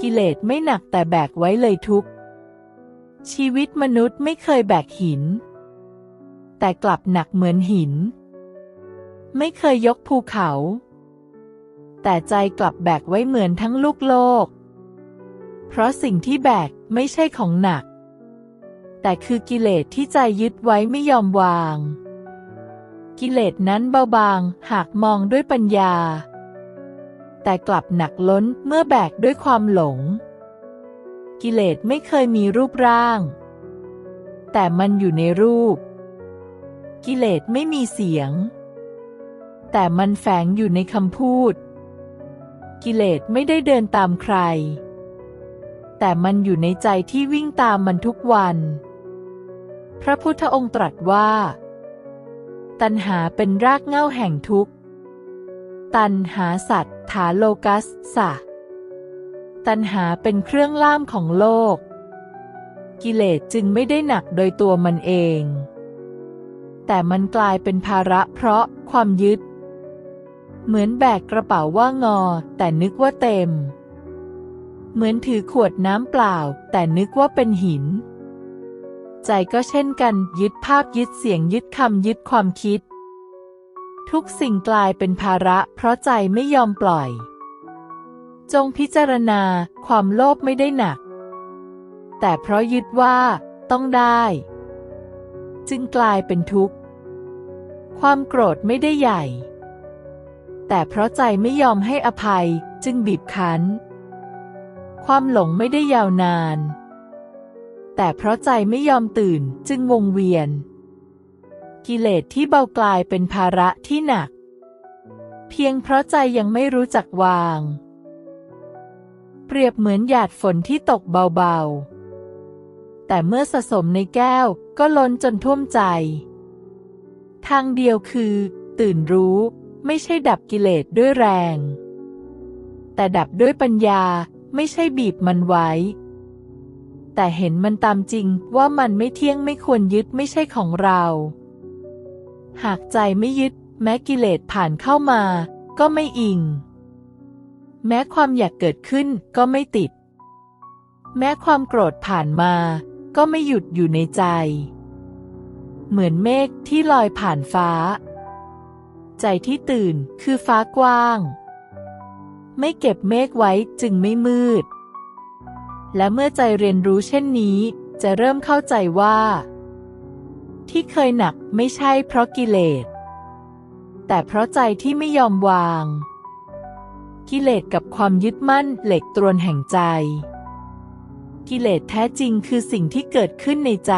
กิเลสไม่หนักแต่แบกไว้เลยทุกชีวิตมนุษย์ไม่เคยแบกหิน แต่กลับหนักเหมือนหิน ไม่เคยยกภูเขา แต่ใจกลับแบกไว้เหมือนทั้งลูกโลก เพราะสิ่งที่แบกไม่ใช่ของหนัก แต่คือกิเลสที่ใจยึดไว้ไม่ยอมวาง กิเลสนั้นเบาบางหากมองด้วยปัญญา แต่กลับหนักล้นเมื่อแบกด้วยความหลง กิเลสไม่เคยมีรูปร่าง แต่มันอยู่ในรูป กิเลสไม่มีเสียง แต่มันแฝงอยู่ในคำพูด กิเลสไม่ได้เดินตามใคร แต่มันอยู่ในใจที่วิ่งตามมันทุกวัน พระพุทธองค์ตรัสว่า ตัณหาเป็นรากเหง้าแห่งทุกข์ตัณหาสัตว์ ถาโลกัสสะ ตัณหาเป็นเครื่องล่ามของโลก กิเลสจึงไม่ได้หนักโดยตัวมันเอง แต่มันกลายเป็นภาระเพราะความยึด เหมือนแบกกระเป๋าว่างอ แต่นึกว่าเต็ม เหมือนถือขวดน้ำเปล่า แต่นึกว่าเป็นหิน ใจก็เช่นกันยึดภาพยึดเสียงยึดคำยึดความคิด ทุกสิ่งกลายเป็นภาระเพราะใจไม่ยอมปล่อย จงพิจารณาความโลภไม่ได้หนัก แต่เพราะยึดว่าต้องได้ จึงกลายเป็นทุกข์ ความโกรธไม่ได้ใหญ่ แต่เพราะใจไม่ยอมให้อภัยจึงบีบคั้น ความหลงไม่ได้ยาวนาน แต่เพราะใจไม่ยอมตื่นจึงวงเวียน กิเลสที่เบากลายเป็นภาระที่หนัก เพียงเพราะใจยังไม่รู้จักวาง เปรียบเหมือนหยาดฝนที่ตกเบาๆ แต่เมื่อสะสมในแก้วก็ล้นจนท่วมใจ ทางเดียวคือ ตื่นรู้ไม่ใช่ดับกิเลสด้วยแรง แต่ดับด้วยปัญญาไม่ใช่บีบมันไว้ แต่เห็นมันตามจริงว่ามันไม่เที่ยงไม่ควรยึดไม่ใช่ของเรา หากใจไม่ยึด แม้กิเลสผ่านเข้ามา ก็ไม่อิง แม้ความอยากเกิดขึ้นก็ไม่ติด แม้ความโกรธผ่านมา ก็ไม่หยุดอยู่ในใจ เหมือนเมฆที่ลอยผ่านฟ้า ใจที่ตื่นคือฟ้ากว้าง ไม่เก็บเมฆไว้จึงไม่มืด และเมื่อใจเรียนรู้เช่นนี้ จะเริ่มเข้าใจว่า ที่เคยหนักไม่ใช่เพราะกิเลส แต่เพราะใจที่ไม่ยอมวาง กิเลสกับความยึดมั่นเหล็กตรวนแห่งใจ กิเลสแท้จริงคือสิ่งที่เกิดขึ้นในใจ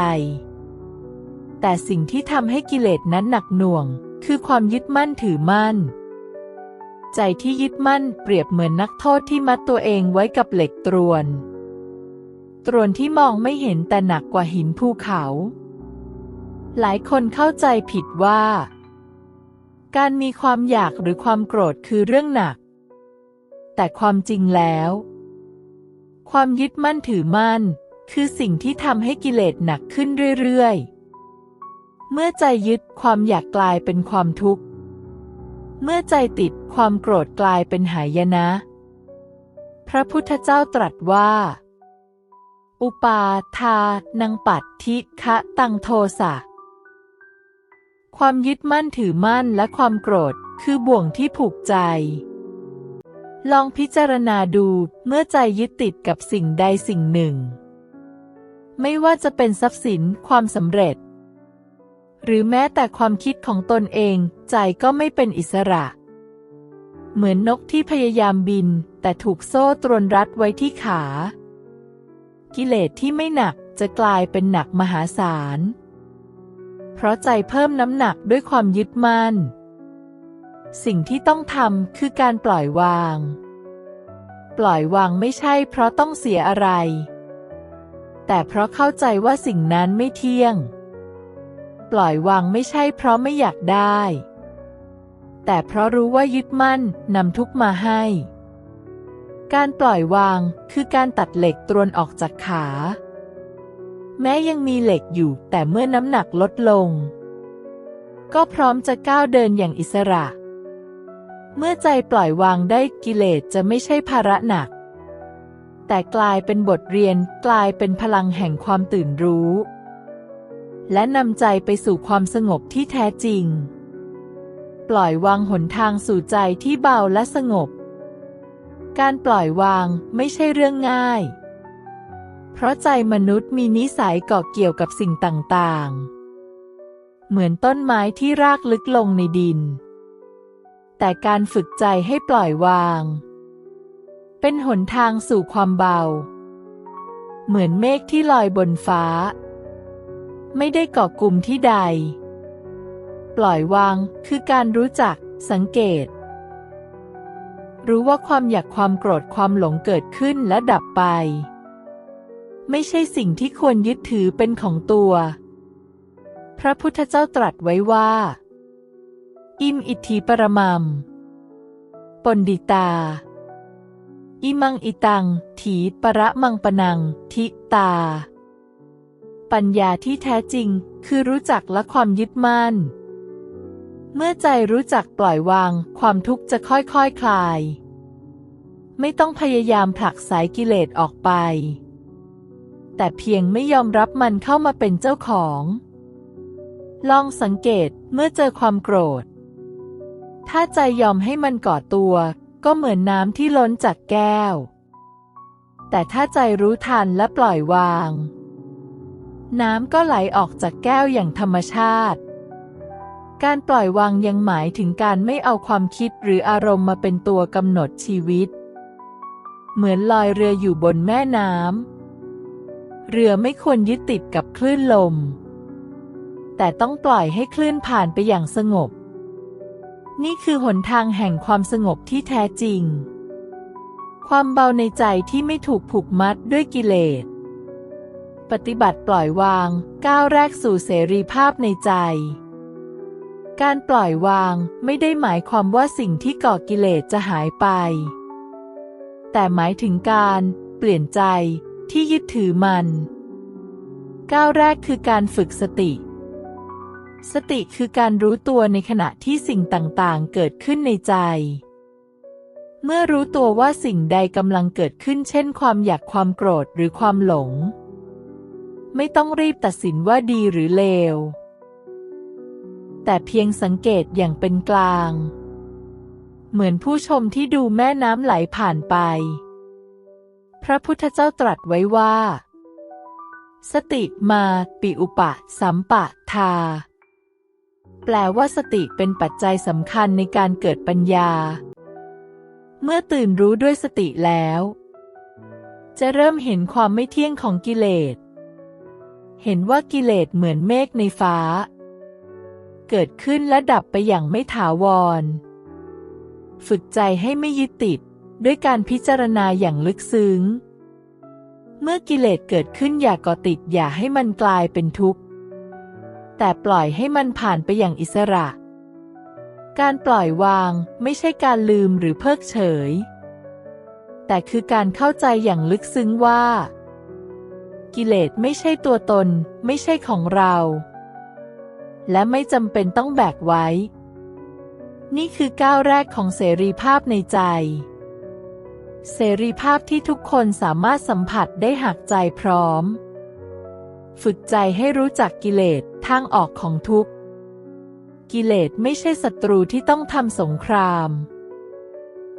แต่สิ่งที่ทำให้กิเลสนั้นหนักหน่วง คือความยึดมั่นถือมั่น ใจที่ยึดมั่นเปรียบเหมือนนักโทษที่มัดตัวเองไว้กับเหล็กตรวน ตรวนที่มองไม่เห็นแต่หนักกว่าหินภูเขา หลายคนเข้าใจผิดว่า การมีความอยากหรือความโกรธคือเรื่องหนัก แต่ความจริงแล้ว ความยึดมั่นถือมั่น คือสิ่งที่ทำให้กิเลสหนักขึ้นเรื่อยๆ เมื่อใจยึดความอยากกลายเป็นความทุกข์ เมื่อใจติดความโกรธกลายเป็นหายนะ พระพุทธเจ้าตรัสว่าอุปาทานังปัตทิคะตังโทสะ ความยึดมั่นถือมั่นและความโกรธ คือบ่วงที่ผูกใจ ลองพิจารณาดูเมื่อใจยึดติดกับสิ่งใดสิ่งหนึ่ง ไม่ว่าจะเป็นทรัพย์สินความสำเร็จ หรือแม้แต่ความคิดของตนเอง ใจก็ไม่เป็นอิสระ เหมือนนกที่พยายามบิน แต่ถูกโซ่ตรวนรัดไว้ที่ขา กิเลสที่ไม่หนักจะกลายเป็นหนักมหาศาล เพราะใจเพิ่มน้ำหนักด้วยความยึดมั่น สิ่งที่ต้องทำคือการปล่อยวาง ปล่อยวางไม่ใช่เพราะต้องเสียอะไร แต่เพราะเข้าใจว่าสิ่งนั้นไม่เที่ยง ปล่อยวางไม่ใช่เพราะไม่อยากได้ แต่เพราะรู้ว่ายึดมั่นนำทุกมาให้ การปล่อยวางคือการตัดเหล็กตรวนออกจากขา แม้ยังมีเหล็กอยู่แต่เมื่อน้ำหนักลดลง ก็พร้อมจะก้าวเดินอย่างอิสระ เมื่อใจปล่อยวางได้กิเลสจะไม่ใช่ภาระหนัก แต่กลายเป็นบทเรียนกลายเป็นพลังแห่งความตื่นรู้ และนำใจไปสู่ความสงบที่แท้จริง ปล่อยวางหนทางสู่ใจที่เบาและสงบ การปล่อยวางไม่ใช่เรื่องง่าย เพราะใจมนุษย์มีนิสัยเกาะเกี่ยวกับสิ่งต่างๆ เหมือนต้นไม้ที่รากลึกลงในดิน แต่การฝึกใจให้ปล่อยวาง เป็นหนทางสู่ความเบา เหมือนเมฆที่ลอยบนฟ้า ไม่ได้เกาะกลุ่มที่ใด ปล่อยวางคือการรู้จักสังเกตรู้ว่าความอยากความโกรธความหลงเกิดขึ้นและดับไป ไม่ใช่สิ่งที่ควรยึดถือเป็นของตัว พระพุทธเจ้าตรัสไว้ว่า อิมอิทธิปรมัมปนดิตา อิมังอิตัง ถีประมังปนัง ทิตา ปัญญาที่แท้จริงคือรู้จักและความยึดมั่น เมื่อใจรู้จักปล่อยวาง ความทุกข์จะค่อยๆคคลาย ไม่ต้องพยายามผลักสายกิเลสออกไป แต่เพียงไม่ยอมรับมันเข้ามาเป็นเจ้าของ ลองสังเกตเมื่อเจอความโกรธ ถ้าใจยอมให้มันก่อตัว ก็เหมือนน้ำที่ล้นจากแก้ว แต่ถ้าใจรู้ทันและปล่อยวาง น้ำก็ไหลออกจากแก้วอย่างธรรมชาติ การปล่อยวางยังหมายถึงการไม่เอาความคิดหรืออารมณ์มาเป็นตัวกำหนดชีวิต เหมือนลอยเรืออยู่บนแม่น้ำ เรือไม่ควรยึดติดกับคลื่นลม แต่ต้องปล่อยให้คลื่นผ่านไปอย่างสงบ นี่คือหนทางแห่งความสงบที่แท้จริง ความเบาในใจที่ไม่ถูกผูกมัดด้วยกิเลส ปฏิบัติปล่อยวางก้าวแรกสู่เสรีภาพในใจ การปล่อยวางไม่ได้หมายความว่าสิ่งที่ก่อกิเลสจะหายไป แต่หมายถึงการเปลี่ยนใจ ที่ยึดถือมัน ก้าวแรกคือการฝึกสติ สติคือการรู้ตัวในขณะที่สิ่งต่างๆ เกิดขึ้นในใจ เมื่อรู้ตัวว่าสิ่งใดกำลังเกิดขึ้นเช่น ความอยากความโกรธหรือความหลง ไม่ต้องรีบตัดสินว่าดีหรือเลว แต่เพียงสังเกตอย่างเป็นกลาง เหมือนผู้ชมที่ดูแม่น้ำไหลผ่านไป พระพุทธเจ้าตรัสไว้ว่า สติมาปิอุปะ สัมปะทา แปลว่าสติเป็นปัจจัยสำคัญในการเกิดปัญญา เมื่อตื่นรู้ด้วยสติแล้ว จะเริ่มเห็นความไม่เที่ยงของกิเลส เห็นว่ากิเลสเหมือนเมฆในฟ้า เกิดขึ้นและดับไปอย่างไม่ถาวร ฝึกใจให้ไม่ยึดติด ด้วยการพิจารณาอย่างลึกซึ้ง เมื่อกิเลสเกิดขึ้นอย่ากเกาะติดอย่าให้มันกลายเป็นทุกข์ แต่ปล่อยให้มันผ่านไปอย่างอิสระ การปล่อยวางไม่ใช่การลืมหรือเพิกเฉย แต่คือการเข้าใจอย่างลึกซึ้งว่า กิเลสไม่ใช่ตัวตน ไม่ใช่ของเรา และไม่จำเป็นต้องแบกไว้ นี่คือก้าวแรกของเสรีภาพในใจ เสรีภาพที่ทุกคนสามารถสัมผัสได้หากใจพร้อม ฝึกใจให้รู้จักกิเลสทางออกของทุกข์กิเลสไม่ใช่ศัตรูที่ต้องทำสงคราม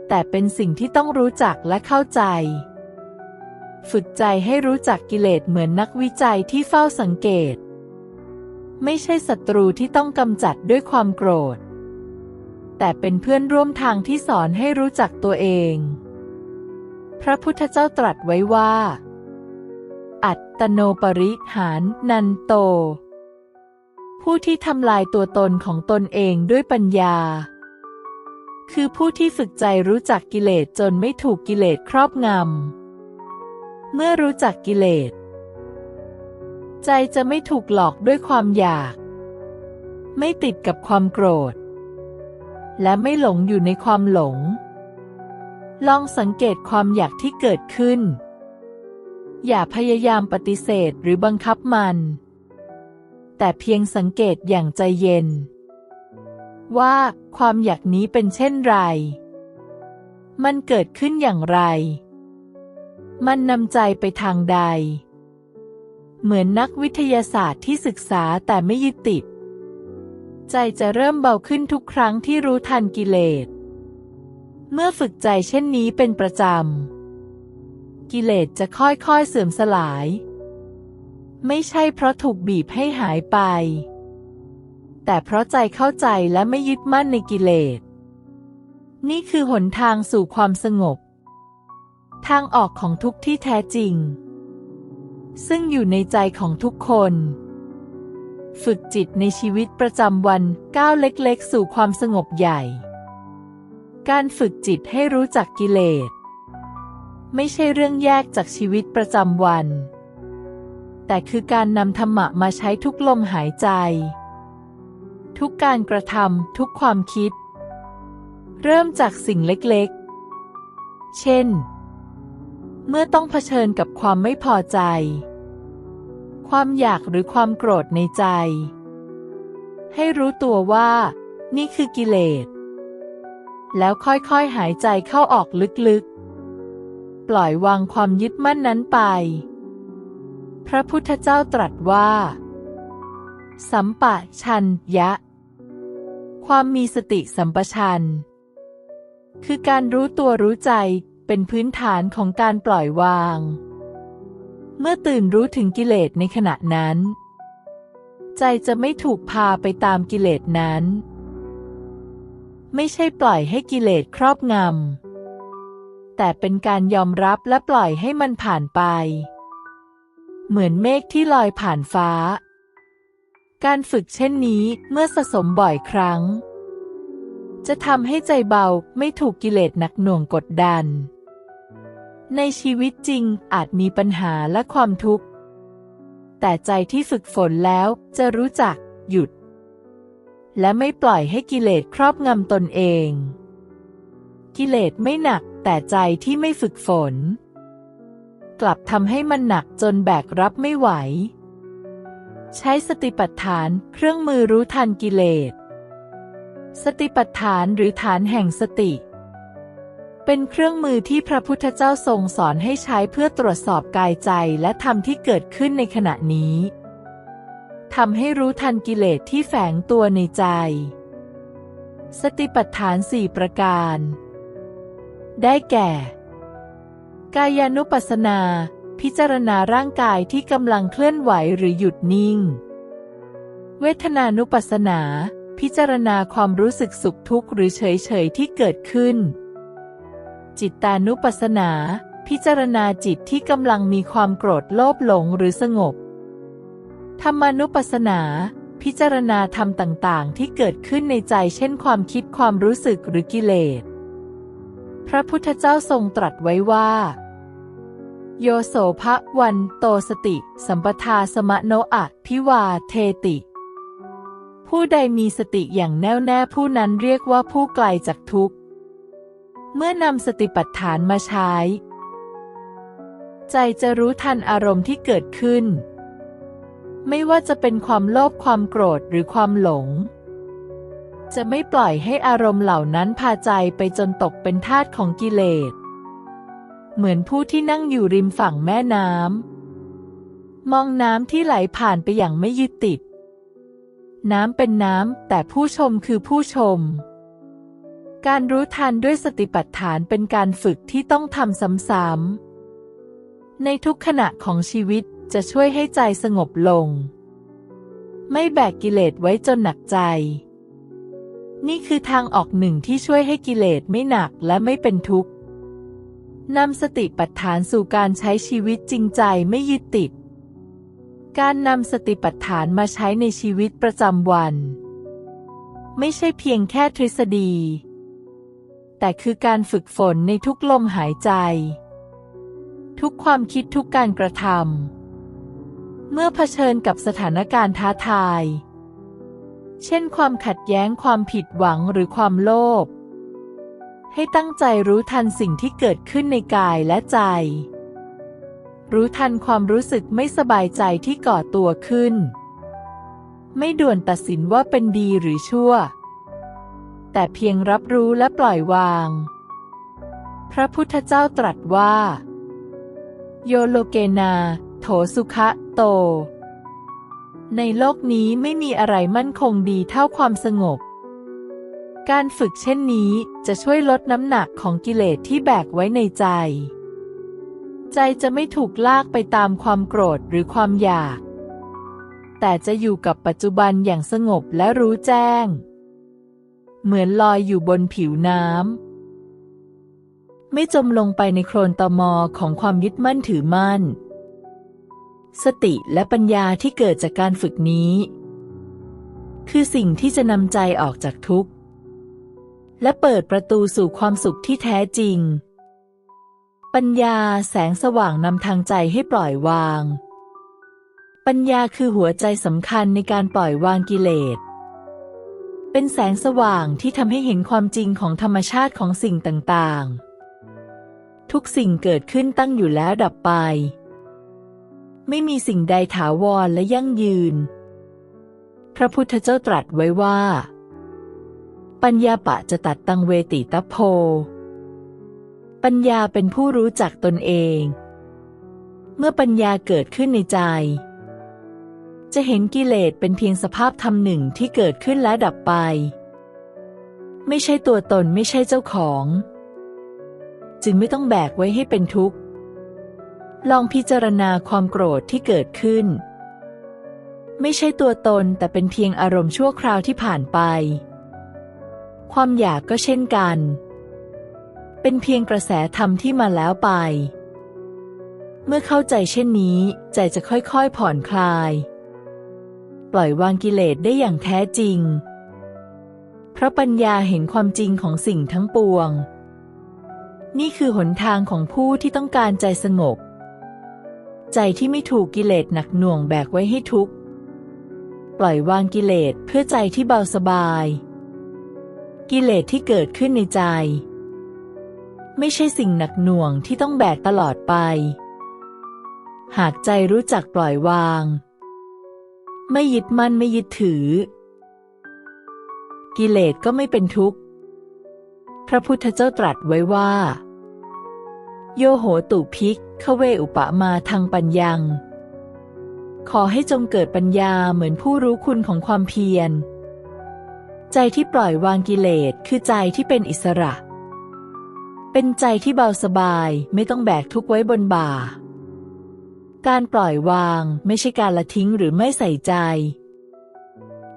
แต่เป็นสิ่งที่ต้องรู้จักและเข้าใจ ฝึกใจให้รู้จักกิเลสเหมือนนักวิจัยที่เฝ้าสังเกต ไม่ใช่ศัตรูที่ต้องกำจัดด้วยความโกรธ แต่เป็นเพื่อนร่วมทางที่สอนให้รู้จักตัวเอง พระพุทธเจ้าตรัสไว้ว่า อัตตโนปริหารนันโต ผู้ที่ทำลายตัวตนของตนเองด้วยปัญญา คือผู้ที่ฝึกใจรู้จักกิเลสจนไม่ถูกกิเลสครอบงำ เมื่อรู้จักกิเลส ใจจะไม่ถูกหลอกด้วยความอยาก ไม่ติดกับความโกรธ และไม่หลงอยู่ในความหลง ลองสังเกตความอยากที่เกิดขึ้น อย่าพยายามปฏิเสธหรือบังคับมัน แต่เพียงสังเกตอย่างใจเย็น ว่าความอยากนี้เป็นเช่นไร มันเกิดขึ้นอย่างไร มันนำใจไปทางใด เหมือนนักวิทยาศาสตร์ที่ศึกษาแต่ไม่ยึดติด ใจจะเริ่มเบาขึ้นทุกครั้งที่รู้ทันกิเลส เมื่อฝึกใจเช่นนี้เป็นประจำ กิเลสจะค่อยๆเสื่อมสลาย ไม่ใช่เพราะถูกบีบให้หายไป แต่เพราะใจเข้าใจและไม่ยึดมั่นในกิเลส นี่คือหนทางสู่ความสงบ ทางออกของทุกที่แท้จริง ซึ่งอยู่ในใจของทุกคน ฝึกจิตในชีวิตประจำวันก้าวเล็กๆ สู่ความสงบใหญ่ การฝึกจิตให้รู้จักกิเลส ไม่ใช่เรื่องแยกจากชีวิตประจำวัน แต่คือการนำธรรมะมาใช้ทุกลมหายใจ ทุกการกระทำทุกความคิด เริ่มจากสิ่งเล็กๆ เช่น เมื่อต้องเผชิญกับความไม่พอใจ ความอยากหรือความโกรธในใจ ให้รู้ตัวว่า นี่คือกิเลส แล้วค่อยๆหายใจเข้าออกลึกๆ ปล่อยวางความยึดมั่นนั้นไป พระพุทธเจ้าตรัสว่า สัมปะชันยะความมีสติสัมปชัญคือการรู้ตัวรู้ใจเป็นพื้นฐานของการปล่อยวาง เมื่อตื่นรู้ถึงกิเลสในขณะนั้น ใจจะไม่ถูกพาไปตามกิเลสนั้น ไม่ใช่ปล่อยให้กิเลสครอบงำ แต่เป็นการยอมรับและปล่อยให้มันผ่านไป เหมือนเมฆที่ลอยผ่านฟ้า การฝึกเช่นนี้เมื่อสะสมบ่อยครั้ง จะทำให้ใจเบาไม่ถูกกิเลสหนักหน่วงกดดัน ในชีวิตจริงอาจมีปัญหาและความทุกข์ แต่ใจที่ฝึกฝนแล้วจะรู้จักหยุด และไม่ปล่อยให้กิเลสครอบงำตนเอง กิเลสไม่หนักแต่ใจที่ไม่ฝึกฝน กลับทำให้มันหนักจนแบกรับไม่ไหว ใช้สติปัฏฐานเครื่องมือรู้ทันกิเลส สติปัฏฐานหรือฐานแห่งสติ เป็นเครื่องมือที่พระพุทธเจ้าทรงสอนให้ใช้เพื่อตรวจสอบกายใจและธรรมที่เกิดขึ้นในขณะนี้ ทำให้รู้ทันกิเลสที่แฝงตัวในใจ สติปัฏฐานสี่ประการ ได้แก่ กายานุปัสสนา พิจารณาร่างกายที่กำลังเคลื่อนไหวหรือหยุดนิ่ง เวทนานุปัสสนา พิจารณาความรู้สึกสุขทุกข์หรือเฉยเฉยๆที่เกิดขึ้น จิตตานุปัสสนา พิจารณาจิตที่กำลังมีความโกรธโลภหลงหรือสงบ ธรรมานุปัสสนา พิจารณาธรรมต่างๆ ที่เกิดขึ้นในใจเช่นความคิดความรู้สึกหรือกิเลส พระพุทธเจ้าทรงตรัสไว้ว่า โยโสภะวันโตสติ สัมปทาสมะโนอะพิวาเทติ ผู้ใดมีสติอย่างแน่วแน่ผู้นั้นเรียกว่าผู้ไกลจากทุกข์ เมื่อนำสติปัฏฐานมาใช้ ใจจะรู้ทันอารมณ์ที่เกิดขึ้น ไม่ว่าจะเป็นความโลภความโกรธหรือความหลง จะไม่ปล่อยให้อารมณ์เหล่านั้นพาใจไปจนตกเป็นทาสของกิเลส เหมือนผู้ที่นั่งอยู่ริมฝั่งแม่น้ำมองน้ำที่ไหลผ่านไปอย่างไม่ยึดติด น้ำเป็นน้ำแต่ผู้ชมคือผู้ชม การรู้ทันด้วยสติปัฏฐานเป็นการฝึกที่ต้องทำซ้ำๆในทุกขณะของชีวิต จะช่วยให้ใจสงบลง ไม่แบกกิเลสไว้จนหนักใจ นี่คือทางออกหนึ่งที่ช่วยให้กิเลสไม่หนักและไม่เป็นทุกข์นำสติปัฏฐานสู่การใช้ชีวิตจริงใจไม่ยึดติด การนำสติปัฏฐานมาใช้ในชีวิตประจำวัน ไม่ใช่เพียงแค่ทฤษฎี แต่คือการฝึกฝนในทุกลมหายใจ ทุกความคิดทุกการกระทำ เมื่อเผชิญกับสถานการณ์ท้าทาย เช่นความขัดแย้งความผิดหวังหรือความโลภ ให้ตั้งใจรู้ทันสิ่งที่เกิดขึ้นในกายและใจ รู้ทันความรู้สึกไม่สบายใจที่ก่อตัวขึ้น ไม่ด่วนตัดสินว่าเป็นดีหรือชั่ว แต่เพียงรับรู้และปล่อยวาง พระพุทธเจ้าตรัสว่า โยโลเกนา โถสุคะโต ในโลกนี้ไม่มีอะไรมั่นคงดีเท่าความสงบ การฝึกเช่นนี้จะช่วยลดน้ำหนักของกิเลสที่แบกไว้ในใจ ใจจะไม่ถูกลากไปตามความโกรธหรือความอยาก แต่จะอยู่กับปัจจุบันอย่างสงบและรู้แจ้ง เหมือนลอยอยู่บนผิวน้ำไม่จมลงไปในโคลนตอมอของความยึดมั่นถือมั่น สติและปัญญาที่เกิดจากการฝึกนี้ คือสิ่งที่จะนำใจออกจากทุกข์ และเปิดประตูสู่ความสุขที่แท้จริง ปัญญาแสงสว่างนำทางใจให้ปล่อยวาง ปัญญาคือหัวใจสำคัญในการปล่อยวางกิเลส เป็นแสงสว่างที่ทำให้เห็นความจริงของธรรมชาติของสิ่งต่างๆ ทุกสิ่งเกิดขึ้นตั้งอยู่แล้วดับไป ไม่มีสิ่งใดถาวรและยั่งยืน พระพุทธเจ้าตรัสไว้ว่า ปัญญาปะจะตัดตังเวติตพโพ ปัญญาเป็นผู้รู้จักตนเอง เมื่อปัญญาเกิดขึ้นในใจ จะเห็นกิเลสเป็นเพียงสภาพธรรมหนึ่งที่เกิดขึ้นและดับไป ไม่ใช่ตัวตนไม่ใช่เจ้าของ จึงไม่ต้องแบกไว้ให้เป็นทุกข์ ลองพิจารณาความโกรธที่เกิดขึ้น ไม่ใช่ตัวตนแต่เป็นเพียงอารมณ์ชั่วคราวที่ผ่านไป ความอยากก็เช่นกัน เป็นเพียงกระแสธรรมที่มาแล้วไป เมื่อเข้าใจเช่นนี้ ใจจะค่อยๆผ่อนคลาย ปล่อยวางกิเลสได้อย่างแท้จริง เพราะปัญญาเห็นความจริงของสิ่งทั้งปวง นี่คือหนทางของผู้ที่ต้องการใจสงบ ใจที่ไม่ถูกกิเลสหนักหน่วงแบกไว้ให้ทุกข์ ปล่อยวางกิเลสเพื่อใจที่เบาสบาย กิเลสที่เกิดขึ้นในใจ ไม่ใช่สิ่งหนักหน่วงที่ต้องแบกตลอดไป หากใจรู้จักปล่อยวาง ไม่ยึดมั่นไม่ยึดถือ กิเลสก็ไม่เป็นทุกข์ พระพุทธเจ้าตรัสไว้ว่า โยโหตุภิก ขเวอุปมาทางปัญญัง ขอให้จงเกิดปัญญาเหมือนผู้รู้คุณของความเพียร ใจที่ปล่อยวางกิเลสคือใจที่เป็นอิสระ เป็นใจที่เบาสบายไม่ต้องแบกทุกข์ไว้บนบ่า การปล่อยวางไม่ใช่การละทิ้งหรือไม่ใส่ใจ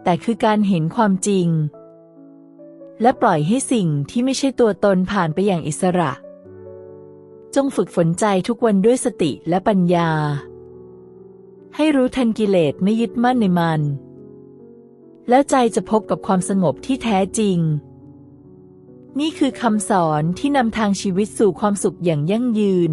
แต่คือการเห็นความจริง และปล่อยให้สิ่งที่ไม่ใช่ตัวตนผ่านไปอย่างอิสระ จงฝึกฝนใจทุกวันด้วยสติและปัญญา ให้รู้ทันกิเลสไม่ยึดมั่นในมัน แล้วใจจะพบกับความสงบที่แท้จริง นี่คือคำสอนที่นำทางชีวิตสู่ความสุขอย่างยั่งยืน